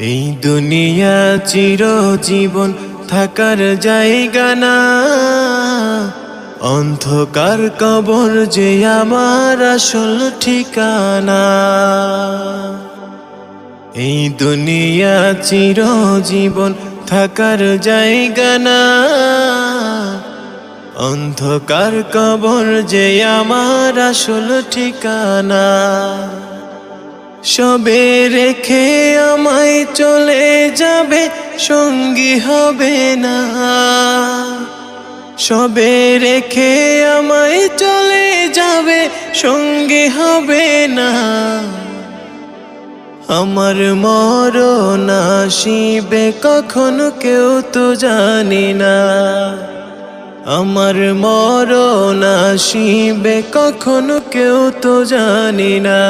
এই দুনিয়া চিরজীবন থাকার জায়গা না। অন্ধকার কবর যে আমার আসল ঠিকানা। এই দুনিয়া চিরজীবন থাকার জায়গা না। অন্ধকার কবর যে আমার আসল ঠিকানা। সবে রেখে আমায় চলে যাবে, সঙ্গী হবে না। সবে রেখে আমায় চলে যাবে, সঙ্গী হবে না। আমার মরণ আসিবে কখনো কেউ তো জানি না। আমার মরণ আসিবে কখনো কেউ তো জানি না।